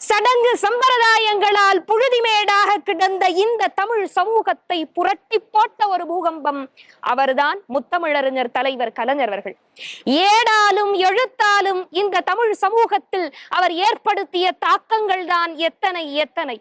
சடங்கு சம்பிரதாயங்களால் புழுதிமேடாக கிடந்த இந்த தமிழ் சமூகத்தை புரட்டி போட்ட ஒரு பூகம்பம் அவர்தான் முத்தமிழறிஞர் தலைவர் கலைஞர் அவர்கள். ஏடாலும் எழுத்தாலும் இந்த தமிழ் சமூகத்தில் அவர் ஏற்படுத்திய தாக்கங்கள் தான் எத்தனை எத்தனை.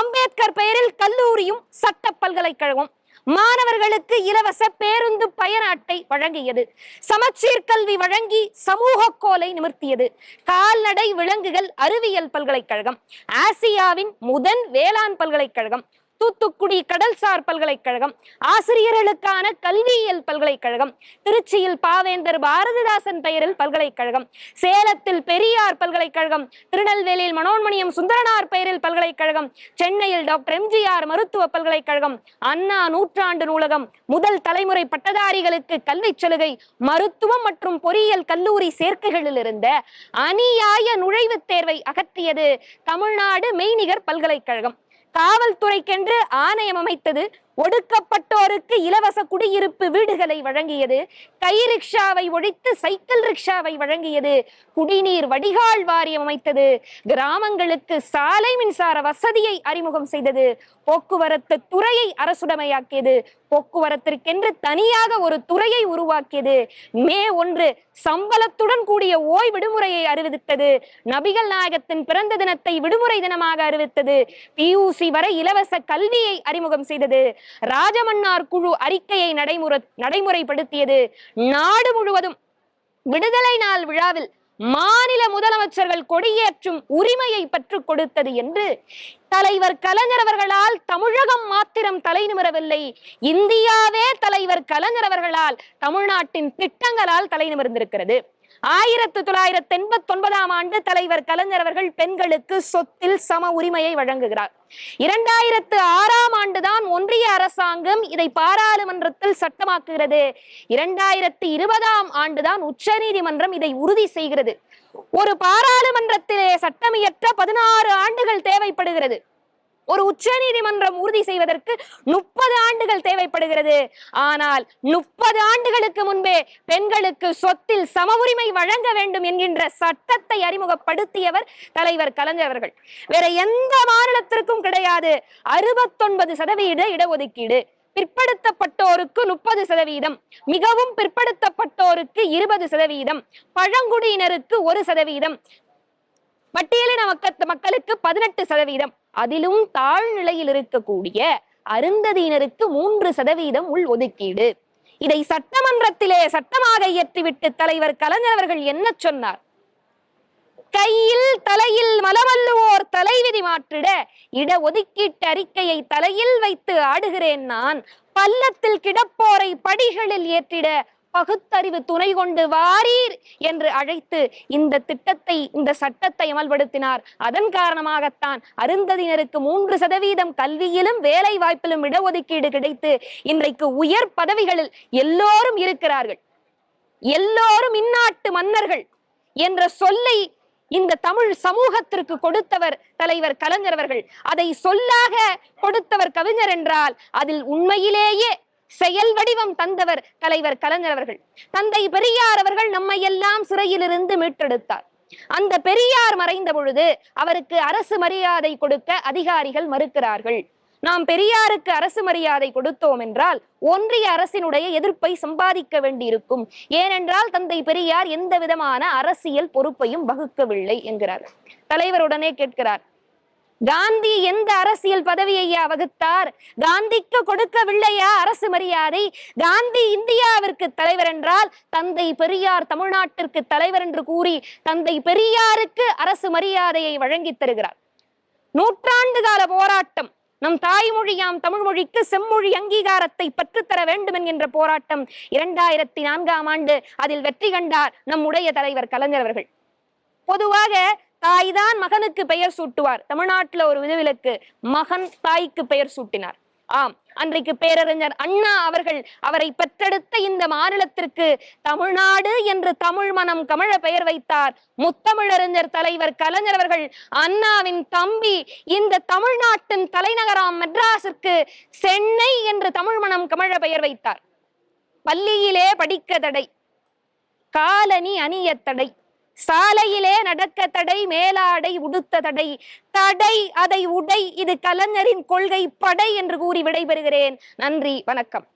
அம்பேத்கர் பெயரில் கல்லூரியும் சட்ட பல்கலைக்கழகம் மாணவர்களுக்கு இலவச பேருந்து பயண அட்டை வழங்கியது. சமச்சீர் கல்வி வழங்கி சமூக கோலை நிமிர்த்தியது. கால்நடை விலங்குகள் அறிவியல் பல்கலைக்கழகம். ஆசியாவின் முதன் வேளாண் பல்கலைக்கழகம். தூத்துக்குடி கடல்சார் பல்கலைக்கழகம் ஆசிரியர்களுக்கான கல்வியியல் பல்கலைக்கழகம் திருச்சியில் பாவேந்தர் பாரதிதாசன் பெயரில் பல்கலைக்கழகம் சேலத்தில் பெரியார் பல்கலைக்கழகம் திருநெல்வேலியில் மனோன்மணியம் சுந்தரனார் பெயரில் பல்கலைக்கழகம் சென்னையில் டாக்டர் எம்ஜிஆர் மருத்துவ பல்கலைக்கழகம் அண்ணா நூற்றாண்டு நூலகம் முதல் தலைமுறை பட்டதாரிகளுக்கு கல்வி சலுகை மருத்துவம் மற்றும் பொறியியல் கல்லூரி சேர்க்கைகளில் இருந்த அநியாய நுழைவுத் தேர்வை அகற்றியது தமிழ்நாடு மெய்நிகர் பல்கலைக்கழகம். காவல்துறைக்கென்று ஆணையம் அமைத்தது. ஒடுக்கப்பட்டோருக்கு இலவச குடியிருப்பு வீடுகளை வழங்கியது. கை ரிக்ஷாவை ஒழித்து சைக்கிள் ரிக்ஷாவை வழங்கியது. குடிநீர் வடிகால் வாரியம் அமைத்தது. கிராமங்களுக்கு சாலை மின்சார வசதியை அறிமுகம் செய்தது. போக்குவரத்து துறையை அரசுடமையாக்கியது. போக்குவரத்திற்கென்று தனியாக ஒரு துறையை உருவாக்கியது. மே ஒன்று சம்பளத்துடன் கூடிய ஓய் விடுமுறையை அறிவித்தது. நபிகள் நாயகத்தின் பிறந்த தினத்தை விடுமுறை தினமாக அறிவித்தது. பியூசி வரை இலவச கல்வியை அறிமுகம் செய்தது. ராஜமன்னார் குழு அறிக்கையை நடைமுறை நடைமுறைப்படுத்தியது. நாடு முழுவதும் விடுதலை நாள் விழாவில் மாநில முதலமைச்சர்கள் கொடியேற்றும் உரிமையை பெற்றுக் கொடுத்தது என்று தலைவர் கலைஞர் அவர்களால் தமிழகம் மாத்திரம் தலை நிமிரவில்லை. இந்தியாவே தலைவர் கலைஞர் அவர்களால் தமிழ்நாட்டின் திட்டங்களால் தலை நிமிர்ந்திருக்கிறது. ஆயிரத்து தொள்ளாயிரத்தி எண்பத்தி ஒன்பதாம் ஆண்டு தலைவர் கலைஞர் அவர்கள் பெண்களுக்கு சொத்தில் சம உரிமையை வழங்குகிறார். இரண்டாயிரத்து ஆறாம் ஆண்டுதான் ஒன்றிய அரசாங்கம் இதை பாராளுமன்றத்தில் சட்டமாக்குகிறது. இரண்டாயிரத்து இருபதாம் ஆண்டுதான் உச்சநீதிமன்றம் இதை உறுதி செய்கிறது. ஒரு பாராளுமன்றத்திலே சட்டமியற்ற பதினாறு ஆண்டுகள் தேவைப்படுகிறது. ஒரு உச்ச நீதிமன்றம் உறுதி செய்வதற்கு முப்பது ஆண்டுகள் தேவைப்படுகிறது. ஆனால் முப்பது ஆண்டுகளுக்கு முன்பே பெண்களுக்கு சொத்தில் சம உரிமை வழங்க வேண்டும் என்கின்ற சட்டத்தை அறிமுகப்படுத்தியவர் தலைவர் கலைஞர் அவர்கள். வேற எந்த மாநிலத்திற்கும் கிடையாது. அறுபத்தொன்பது சதவீத இடஒதுக்கீடு. பிற்படுத்தப்பட்டோருக்கு முப்பது சதவீதம். மிகவும் பிற்படுத்தப்பட்டோருக்கு இருபது சதவீதம். பழங்குடியினருக்கு ஒரு சதவீதம். பட்டியலின மக்கள் மக்களுக்கு பதினெட்டு சதவீதம். அதிலும் தாழ்நிலையில் இருக்கக்கூடிய அருந்ததியினருக்கு மூன்று சதவீதம் உள் ஒதுக்கீடு. இதை சட்டமன்றத்திலே சட்டமாக இயற்றிவிட்டு தலைவர் கலைஞர் அவர்கள் என்ன சொன்னார்? கையில் தலையில் மலமல்லுவோர் தலைவிதி மாற்றிட இட ஒதுக்கீட்டு அறிக்கையை தலையில் வைத்து ஆடுகிறேன் நான். பள்ளத்தில் கிடப்போரை படிகளில் ஏற்றிட பகுத்தறிவு துணை கொண்டு வாரீர் என்று அழைத்து இந்த திட்டத்தை இந்த சட்டத்தை அமல்படுத்தினார். அதன் காரணமாகத்தான் அருந்ததியினருக்கு மூன்று சதவீதம் கல்வியிலும் வேலை வாய்ப்பிலும் இடஒதுக்கீடு கிடைத்து இன்றைக்கு உயர் பதவிகளில் எல்லோரும் இருக்கிறார்கள். எல்லோரும் இந்நாட்டு மன்னர்கள் என்ற சொல்லை இந்த தமிழ் சமூகத்திற்கு கொடுத்தவர் தலைவர் கலைஞர் அவர்கள். அதை சொல்லாக கொடுத்தவர் கவிஞர் என்றால் அதில் உண்மையிலேயே செயல் வடிவம் தந்தவர் தலைவர் கலைஞர் அவர்கள். தந்தை பெரியார் அவர்கள் நம்மை எல்லாம் சிறையிலிருந்து மீட்டெடுத்தார். அந்த பெரியார் மறைந்த பொழுது அவருக்கு அரசு மரியாதை கொடுக்க அதிகாரிகள் மறுக்கிறார்கள். நாம் பெரியாருக்கு அரசு மரியாதை கொடுத்தோம் என்றால் ஒன்றிய அரசினுடைய எதிர்ப்பை சம்பாதிக்க வேண்டியிருக்கும். ஏனென்றால் தந்தை பெரியார் எந்த விதமான அரசியல் பொறுப்பையும் வகுக்கவில்லை என்கிறார். தலைவர் உடனே கேட்கிறார் காந்தி எந்த அரசியல் பதவியையா வகுத்தார்? காந்திக்கு கொடுக்கவில்லையா அரசு மரியாதை? காந்தி இந்தியாவிற்கு தலைவர் என்றால் தந்தை பெரியார் தமிழ்நாட்டிற்கு தலைவர் என்று கூறி தந்தை பெரியாருக்கு அரசு மரியாதையை வழங்கி தருகிறார். நூற்றாண்டு கால போராட்டம் நம் தாய்மொழியாம் தமிழ் மொழிக்கு செம்மொழி அங்கீகாரத்தை பெற்றுத்தர வேண்டும் என்கின்ற போராட்டம் இரண்டாயிரத்தி நான்காம் ஆண்டு அதில் வெற்றி கண்டார் நம்முடைய தலைவர் கலைஞர் அவர்கள். பொதுவாக தாய்தான் மகனுக்கு பெயர் சூட்டுவார். தமிழ்நாட்டுல ஒரு விதிவிலக்கு மகன் தாய்க்கு பெயர் சூட்டினார். ஆம் அன்றைக்கு பேரறிஞர் அண்ணா அவர்கள் அவரை பெற்றெடுத்த இந்த மாநிலத்திற்கு தமிழ்நாடு என்று தமிழ் மனம் கமழ பெயர் வைத்தார். முத்தமிழறிஞர் தலைவர் கலைஞர் அவர்கள் அண்ணாவின் தம்பி இந்த தமிழ்நாட்டின் தலைநகராம் மெட்ராஸிற்கு சென்னை என்று தமிழ் மனம் கமழ பெயர் வைத்தார். பள்ளியிலே படிக்க தடை காலனி அணிய தடை. சாலையிலே நடக்க தடை மேலாடை உடுத்த தடை. தடை அதை உடை. இது கலைஞரின் கொள்கை. படை என்று கூறி விடைபெறுகிறேன். நன்றி வணக்கம்.